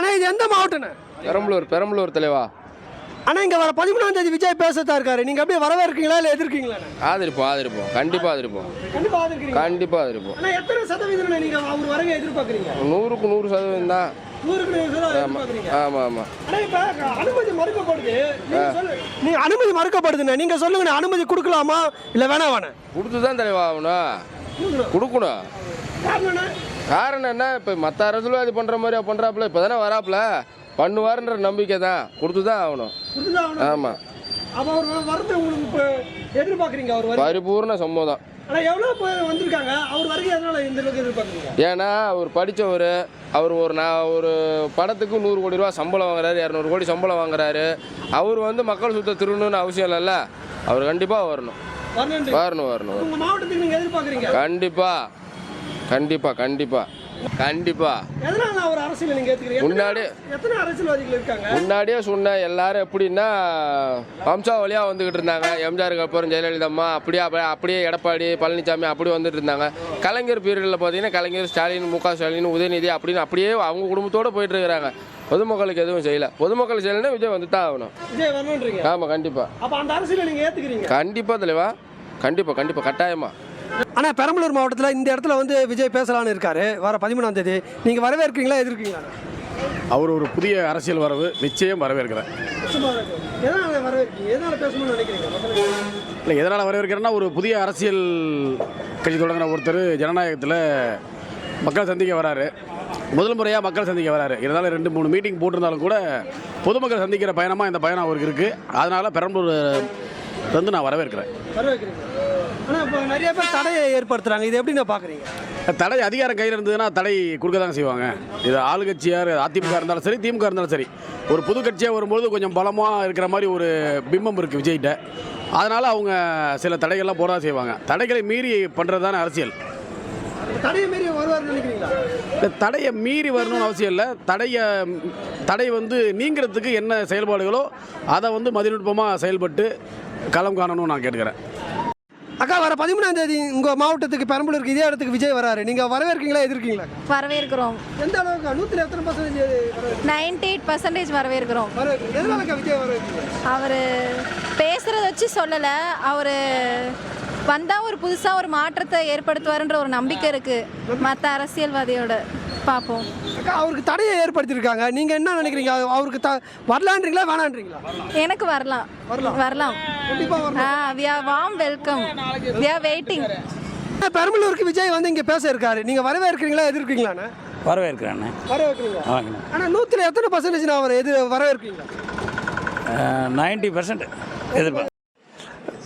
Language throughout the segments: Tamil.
ஆனால் இது எந்த மாவட்டம்ண்ணே பெரம்பலூர் பெரம்பலூர் தலைவா. ஆனால் இங்கே வர பதிமூணாம் தேதி விஜய் பேசத்தான் இருக்காரு. நீங்கள் அப்படியே வரவேற்கீங்களா இல்லை எதிர்க்கீங்களாண்ணே ஆதரிப்போம் ஆதரிப்போம். கண்டிப்பாக ஆதரிப்போம். கண்டிப்பாக ஆதரிக்கிறீங்க. கண்டிப்பாக ஆதரிப்போம். ஆனால் எத்தனை சதவீதம் நீங்கள் அவர் வரங்க எதிர்பார்க்குறீங்க? நூறுக்கு நூறு சதவீதம் தான். அனுமதி மறுக்கப்படுது. நீங்கள் சொல்லு. நீங்கள் அனுமதி மறுக்கப்படுதுண்ணே நீங்கள் சொல்லுங்கண்ணே அனுமதி கொடுக்கலாமா? இல்லை வேணாம் வேணாம் கொடுத்து தான் தலைவா ஆகணும். கொடுக்கணும். காரணம் என்ன? இப்போ மற்ற அரசியல்வாதி பண்ணுற மாதிரி பண்ணுறாப்புல இப்போ தானே வராப்புல. பண்ணுவாருன்ற நம்பிக்கை தான். கொடுத்து தான் ஆகணும். ஆமாம் பரிபூர்ண சம்மதம் ஏன்னா அவர் படித்தவர் அவர் ஒரு நான் ஒரு படத்துக்கு நூறு கோடி ரூபா சம்பளம் வாங்குறாரு இரநூறு கோடி சம்பளம் வாங்குறாரு. அவர் வந்து மக்கள் சுத்த திருடணும்னு அவசியம் இல்லைல்ல. அவர் கண்டிப்பாக வரணும். வரணும். வரணும் கண்டிப்பாக கண்டிப்பாக கண்டிப்பாக கண்டிப்பாக முன்னாடி முன்னாடியே சொன்னேன் எல்லாரும் எப்படின்னா வம்சாவளியாக வந்துக்கிட்டு இருந்தாங்க. எம்ஜிஆருக்கு அப்புறம் ஜெயலலிதா அம்மா அப்படியே அப்படியே எடப்பாடி பழனிசாமி அப்படி வந்துட்டு இருந்தாங்க. கலைஞர் பீரியடில் பார்த்தீங்கன்னா கலைஞர் ஸ்டாலின் மு ஸ்டாலின் உதயநிதி அப்படின்னு அப்படியே அவங்க குடும்பத்தோடு போயிட்டு இருக்கிறாங்க. பொதுமக்களுக்கு எதுவும் செய்யல. பொதுமக்கள் செய்யலைன்னா விஜய் வந்து தான் ஆகணும். ஆமாம் கண்டிப்பாக கண்டிப்பாக தலைவா. கண்டிப்பாக கண்டிப்பாக கட்டாயமாக ஆனால் பெரம்பலூர் மாவட்டத்தில் இந்த இடத்துல வந்து விஜய் பேசலான்னு இருக்காரு. வர பதிமூணாம் தேதி. நீங்கள் வரவேற்கிறீங்களா எதிர்க்கிறீங்களா? அவர் ஒரு புதிய அரசியல் வரவு நிச்சயம் வரவேற்கிறேன். இல்லை எதனால் வரவேற்கிறேன்னா ஒரு புதிய அரசியல் கட்சி தொடங்கின ஒருத்தர் ஜனநாயகத்தில் மக்கள் சந்திக்க வராரு. முதல் முறையாக மக்கள் சந்திக்க வராரு. இருந்தாலும் ரெண்டு மூணு மீட்டிங் போட்டிருந்தாலும் கூட பொதுமக்கள் சந்திக்கிற பயணமாக இந்த பயணம் அவருக்கு இருக்குது அதனால் பெரம்பலூர் வந்து நான் வரவேற்கிறேன். வரவேற்கிறீங்க ஆனால் இப்போ நிறைய பேர் தடையை ஏற்படுத்துகிறாங்க இது எப்படி நான் பார்க்குறீங்க தடை அதிகாரம் கையில் இருந்ததுன்னா தடை கொடுக்க தாங்க செய்வாங்க. இது ஆளுங்கட்சியார் அதிமுக இருந்தாலும் சரி திமுக இருந்தாலும் சரி. ஒரு புது கட்சியாக வரும்போது கொஞ்சம் பலமாக இருக்கிற மாதிரி ஒரு பிம்பம் இருக்குது விஜய்கிட்ட. அதனால் அவங்க சில தடைகள்லாம் போட தான் செய்வாங்க. தடைகளை மீறி பண்ணுறது தானே அரசியல் தடையை மீறி தடையை வரணும்னு அவசியம் இல்லை. தடையை தடை வந்து நீங்கிறதுக்கு என்ன செயல்பாடுகளோ அதை வந்து மதிநுட்பமாக செயல்பட்டு களம் காணணும்னு நான் கேட்டுக்கிறேன். அக்கா வர பதிமூணாம் தேதி உங்கள் மாவட்டத்துக்கு பெரம்பலூருக்கு இதே இடத்துக்கு விஜய் வராரு. நீங்கள் வரவேற்கிறீங்களா எதிர்க்கிறீங்களா வரவேற்கிறோம். எந்த அளவுக்கு நூற்றில் எத்தனை பர்சன்டேஜ் நைன்டி எயிட் பர்சன்டேஜ் வரவேற்கிறோம். எதனாலக்கா விஜய் வரவேற்கிறீங்க? அவர் பேசுகிறத வச்சு சொல்லலை. அவர் வந்தால் ஒரு புதுசாக ஒரு மாற்றத்தை ஏற்படுத்துவாருன்ற ஒரு நம்பிக்கை இருக்குது மற்ற அரசியல்வாதியோட. பார்ப்போம். அக்கா அவருக்கு தடையை ஏற்படுத்தியிருக்காங்க. நீங்கள் என்ன நினைக்கிறீங்க? அவ- அவருக்கு த வரலான்றீங்களா வேணான்றீங்களா? எனக்கு வரலாம். வரலாம். வரலாம். கண்டிப்பாக வரலாம். ஆ we are warm welcome we are waiting பெரம்பலூருக்கு Vijay வந்து இங்கே பேச இருக்காரு. நீங்கள் வரவேற்கிறீங்களா எதிர்க்கிறீங்களாண்ணே வரவேற்கிறேன் வரவேற்கிறீங்களா? வாங்கினேன் ஆனால் நூற்றில் எத்தனை பர்சன்டேஜ் நான் அவர் எது வரவேற்கிறீங்களா நைன்ட்டி பர்சன்ட் எதிர்பார்ப்பேன்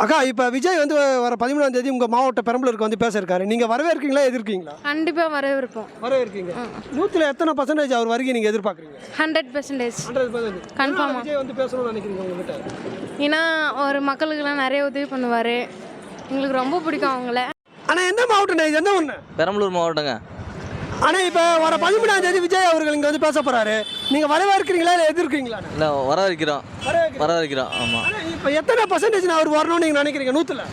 அக்கா இப்போ விஜய் வந்து வர பதிமூணாம் தேதி உங்கள் மாவட்ட பெரம்பலூருக்கு வந்து பேச இருக்காரு நீங்கள் வரவேற்கிறீங்களா எதிர்க்கிறீங்களா கண்டிப்பாக வரவேற்போம் வரவேற்கிறீங்க நூற்றில் எத்தனை பர்சன்டேஜ் அவர் வருகை நீங்கள் எதிர்பார்க்குறீங்க? Hundred percentage Confirm-ஆ. விஜய் வந்து பேசணும்னு நினைக்கிறீங்க உங்ககிட்ட. ஏன்னா ஒரு மக்களுக்கெல்லாம் நிறைய உதவி பண்ணுவார். எங்களுக்கு ரொம்ப பிடிக்கும் அவங்கள. ஆனால் எந்த மாவட்டம் இது? எந்த ஒன்று பெரம்பலூர் மாவட்டங்க. ஆனால் இப்போ வர பதிமூணாம் தேதி விஜய் அவர்கள் இங்கே வந்து பேச போகிறாரு நீங்கள் வரவேற்கிறீங்களா இல்லை எதிர்க்கிறீங்களா இல்லை வரவேற்கிறோம். வரவேற்கிறோம். ஆமாம் இப்போ எத்தனை பர்சன்டேஜ் அவர் வரணும்னு நீங்கள் நினைக்கிறீங்க? நூற்றில்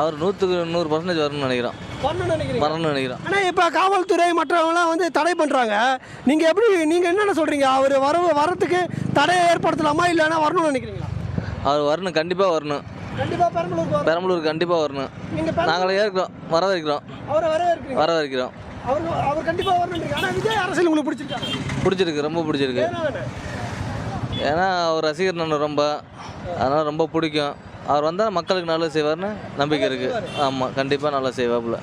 அவர் நூற்றுக்கு நூறு பர்சன்டேஜ் வரணும்னு நினைக்கிறோம். வரணும்னு நினைக்கிறோம். ஆனால் இப்போ காவல்துறை மற்றவங்களாம் வந்து தடை பண்ணுறாங்க நீங்கள் எப்படி நீங்கள் என்னென்ன சொல்கிறீங்க அவர் வர வரத்துக்கு தடையை ஏற்படுத்தலாமா இல்லைன்னா வரணும்னு நினைக்கிறீங்களா? அவர் வரணும் கண்டிப்பாக வரணும். கண்டிப்பாக பெரம்பலூர் கண்டிப்பாக வரணும். நீங்கள் ஏற்கிறோம் வரவேற்கிறோம். அவரை வரவேற்கிறீங்க வரவேற்கிறோம். அவர் அவர் கண்டிப்பாக வரணுன்றீங்க ஆனால் விஜய் அரசியல் உங்களுக்கு பிடிச்சிருக்காங்க பிடிச்சிருக்கு ரொம்ப பிடிச்சிருக்கு. ஏன்னா அவர் ரசிகர் நான் ரொம்ப. அதனால் ரொம்ப பிடிக்கும். அவர் வந்தால் மக்களுக்கு நல்லது செய்வார்னு நம்பிக்கை இருக்குது ஆமாம் கண்டிப்பாக நல்லா செய்வாப்புல.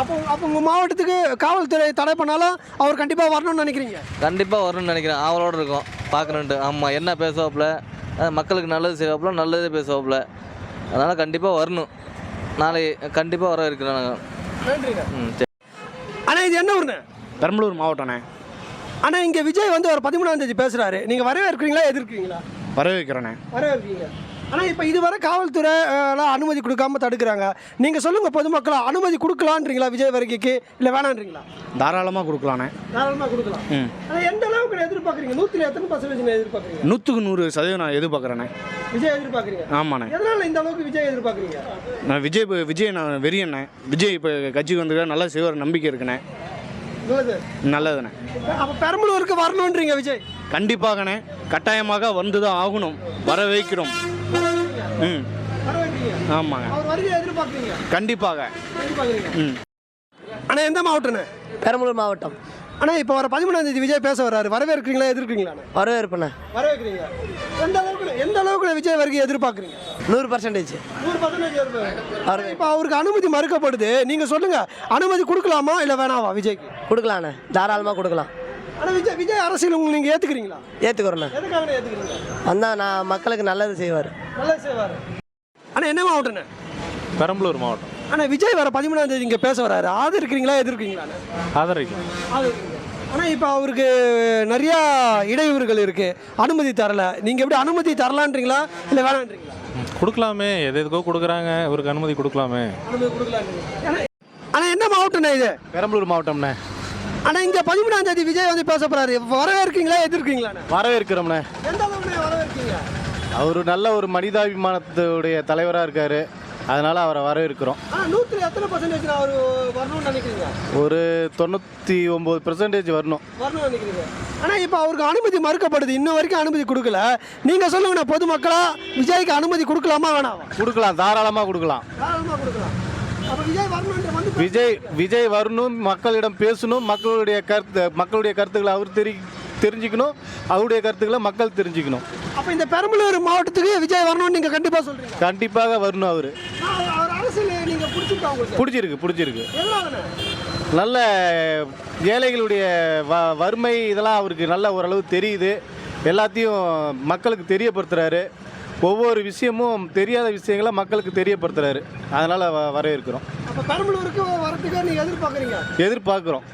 அப்போ அப்போ உங்கள் மாவட்டத்துக்கு காவல்துறை தடை பண்ணாலும் அவர் கண்டிப்பாக வரணும்னு நினைக்கிறீங்க? கண்டிப்பாக வரணும்னு நினைக்கிறேன். அவளோட இருக்கும். பார்க்கணுன்ட்டு ஆமாம் என்ன பேசுவாப்புல? மக்களுக்கு நல்லது செய்வாப்புல நல்லதே பேசுவாப்புல. அதனால் கண்டிப்பாக வரணும். நாளை கண்டிப்பாக வர இருக்கிறேன் நாங்கள் ம் சரி. ஊருண்ணே பெரம்பலூர் மாவட்டண்ணே ஆனால் இங்கே விஜய் வந்து ஒரு பதிமூணாம் தேதி பேசுகிறாரு நீங்கள் வரவேற்கிறீங்களா எதிர்க்கிறீங்களா? வரவேற்கிறேண்ணே வரவேற்கிறீங்க ஆனால் இப்போ இதுவரை காவல்துறை எல்லாம் அனுமதி கொடுக்காம தடுக்கிறாங்க. நீங்கள் சொல்லுங்கள் பொதுமக்கள் அனுமதி கொடுக்கலான்றீங்களா விஜய் வருகைக்கு? இல்லை வேணான்றீங்களா? தாராளமாக கொடுக்கலாண்ணே. தாராளமாக கொடுக்கலாம். ஆனால் எந்த அளவுக்கு எதிர்பார்க்குறீங்க? நூற்றில் எத்தனை பர்சன்டேஜ் எதிர்பார்க்குறீங்க? நூற்றுக்கு நூறு சதவீதம் நான் எதிர்பார்க்குறேண்ணே. விஜய் எதிர்பார்க்குறீங்க? ஆமாண்ணே. எதனால இந்த அளவுக்கு விஜய் எதிர்பார்க்குறீங்க? நான் விஜய் விஜய் நான் வெறியண்ணே. விஜய் இப்போ கட்சிக்கு வந்துருக்காரு நல்லா செய்வார் நம்பிக்கை இருக்குண்ணே. நல்லது. நல்லதுண்ணே. அப்போ பெரம்பலூருக்கு வரணுன்றீங்க விஜய்? கண்டிப்பாகண்ணே. கட்டாயமாக வந்து தான் ஆகணும். வர வைக்கிறோம். ம். ஆமாங்க. கண்டிப்பாக. ம். அண்ணா எந்த மாவட்டண்ணே பெரம்பலூர் மாவட்டம். அண்ணா இப்போ வர பதிமூணாம் தேதி விஜய் பேச வராரு வரவேற்கிறீங்களா எதிர்க்கிறீங்களா? வரவேற்பண்ணே. வரவேற்கிறீங்க எந்த அளவுக்கு எந்த அளவுக்கு விஜய் வருகை எதிர்பார்க்குறீங்க? நூறு பர்சன்டேஜ் நூறு பர்சன்டேஜ் இப்போ அவருக்கு அனுமதி மறுக்கப்படுது. நீங்கள் சொல்லுங்க அனுமதி கொடுக்கலாமா இல்லை வேணாவா விஜய்க்கு? கொடுக்கலாண்ணே. தாராளமாக கொடுக்கலாம். ஆனால் விஜய் விஜய் அரசியல் உங்களுக்கு நீங்கள் ஏற்றுக்கிறீங்களா ஏற்றுக்கிறோண்ணே வந்தால் நான் மக்களுக்கு நல்லது செய்வார். நல்லா செய்வார். அண்ணா என்ன மாவட்டண்ணே பெரம்பலூர் மாவட்டம். அண்ணா விஜய் வர பதிமூணாம் தேதி இங்கே பேச வராரு. ஆதரிக்கிறீங்களா எதிர்க்கிறீங்களா ஆதரிக்கும் ஆனால் இப்போ அவருக்கு நிறையா இடையூறுகள் இருக்கு. அனுமதி தரல. நீங்கள் எப்படி அனுமதி தரலான்றீங்களா இல்லை வேணான்றீங்களா? கொடுக்கலாமே. எது எதுக்கோ கொடுக்குறாங்க. இவருக்கு அனுமதி கொடுக்கலாமே. ஆனால் என்ன மாவட்டண்ணே இது? பெரம்பலூர் மாவட்டம்ண்ணே. ஆனால் இங்கே பதிமூணாம் தேதி விஜய் வந்து பேச போறாரு. வரவேற்கிறீங்களா எதிர்க்கிறீங்களா வரவேற்கிறோம்ண்ணே. எந்த அளவுக்கு வரவேற்கிறீங்க? அவர் நல்ல ஒரு மனிதாபிமானத்துடைய தலைவராக இருக்கார். அதனால் அவரை வரவேற்கிறோம். ஆனால் நூற்றி எத்தனை பர்சன்டேஜ் அவர் வரணும்னு நினைக்கிறீங்க? ஒரு தொண்ணூற்றி ஒம்பது பெர்சன்டேஜ் வரணும். வரணும்னு நினைக்கிறீங்க. ஆனால் இப்போ அவருக்கு அனுமதி மறுக்கப்படுது. இன்ன வரைக்கும் அனுமதி கொடுக்கல. நீங்கள் சொல்லுங்கண்ணா பொதுமக்களா விஜய்க்கு அனுமதி கொடுக்கலாமா வேணாமா கொடுக்கலாம் தாராளமாக கொடுக்கலாம். தாராளமாக கொடுக்கலாம். விஜய் விஜய் வரணும் மக்களிடம் பேசணும் மக்களுடைய கருத்து மக்களுடைய கருத்துக்களை அவர் தெரி தெரிஞ்சுக்கணும். அவருடைய கருத்துக்களை மக்கள் தெரிஞ்சுக்கணும். அப்போ இந்த பெரம்பலூர் மாவட்டத்துக்கு விஜய் வரணும்னு நீங்கள் கண்டிப்பாக சொல்கிறீங்க கண்டிப்பாக வரணும் அவர். பிடிச்சிருக்கா பிடிச்சிருக்கு நல்ல ஏழைகளுடைய வ வறுமை இதெல்லாம் அவருக்கு நல்ல ஓரளவு தெரியுது. எல்லாத்தையும் மக்களுக்கு தெரியப்படுத்துகிறாரு ஒவ்வொரு விஷயமும் தெரியாத விஷயங்களை மக்களுக்கு தெரியப்படுத்துகிறாரு அதனால் வ வரவேற்கிறோம். எதிர்பார்க்குறோம்.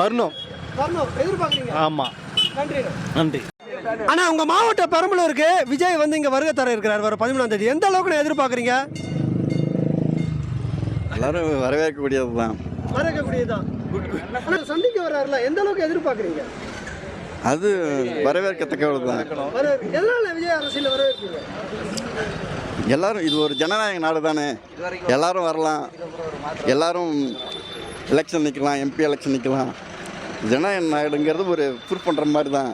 வரணும். எதிர்பார்க்குறீங்க? ஆமாம் நன்றி. அண்ணா உங்கள் மாவட்ட பெரம்பலூருக்கு விஜய் வந்து இங்கே வருகை தர இருக்கிறார். வர பதிமூணாம் தேதி. எந்த அளவுக்கு நான் எதிர்பார்க்குறீங்க? எல்லாரும் வரவேற்கக்கூடியது தான் வரவேற்கக்கூடியதான் ஆனால் சந்திக்க வர்றாருல எந்த அளவுக்கு எதிர்பார்க்குறீங்க? அது வரவேற்கத்தக்கது தான் விஜய் அரசியல் வரவேற்கிறீங்க எல்லாரும் இது ஒரு ஜனநாயக நாடு தானே. எல்லாரும் வரலாம். எல்லாரும் எலெக்ஷன் நிற்கலாம் எம்பி எலெக்ஷன் நிற்கலாம் ஜனநாயக நாடுங்கிறது ஒரு ப்ரூஃப் பண்ணுற மாதிரி தான்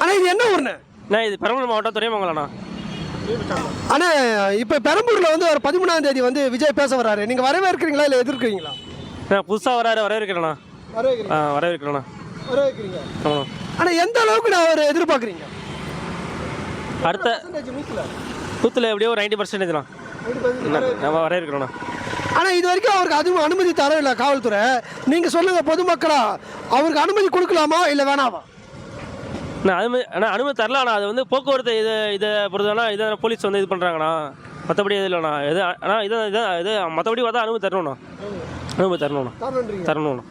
ஆனால் இது என்ன ஊர்ண்ணே? நான் இது பெரம்பலூர் மாவட்டம் துறைமங்கலண்ணா அண்ணா இப்போ பெரம்பூரில் வந்து ஒரு பதிமூணாம் தேதி வந்து விஜய் பேச வர்றாரு. நீங்கள் வரவேற்கிறீங்களா இல்லை எதிர்க்கிறீங்களா? நான் புதுசாக வராரு வரவேற்கிறேண்ணா. ஆ வரவேற்கிறேண்ணா. வரவேற்கிறீங்க. ஆமாம் ஆனால் எந்த அளவுக்கு நான் அவர் எதிர்பார்க்குறீங்க? அடுத்த பூத்தில் எப்படியோ ஒரு நைன்டி பர்சன்டேஜ்ண்ணா நம்ம வரவேற்கிறோண்ணா. ஆனால் இது வரைக்கும் அவருக்கு அதுவும் அனுமதி தரவில்லை காவல்துறை. நீங்கள் சொல்லுங்கள் பொதுமக்களா அவருக்கு அனுமதி கொடுக்கலாமா இல்லை வேணாமா நான் அனுமதி அண்ணா அனுமதி தரலண்ணா அது வந்து போக்குவரத்து இது இதை பொறுத்தவரை இதை போலீஸ் வந்து இது பண்ணுறாங்கண்ணா மற்றபடி எது இல்லைண்ணா. இது ஆனால் இதை இதை இது மற்றபடி பார்த்தா அனுமதி தரணும்ண்ணா. அனுமதி தரணும்ண்ணா. தரணும்ண்ணா.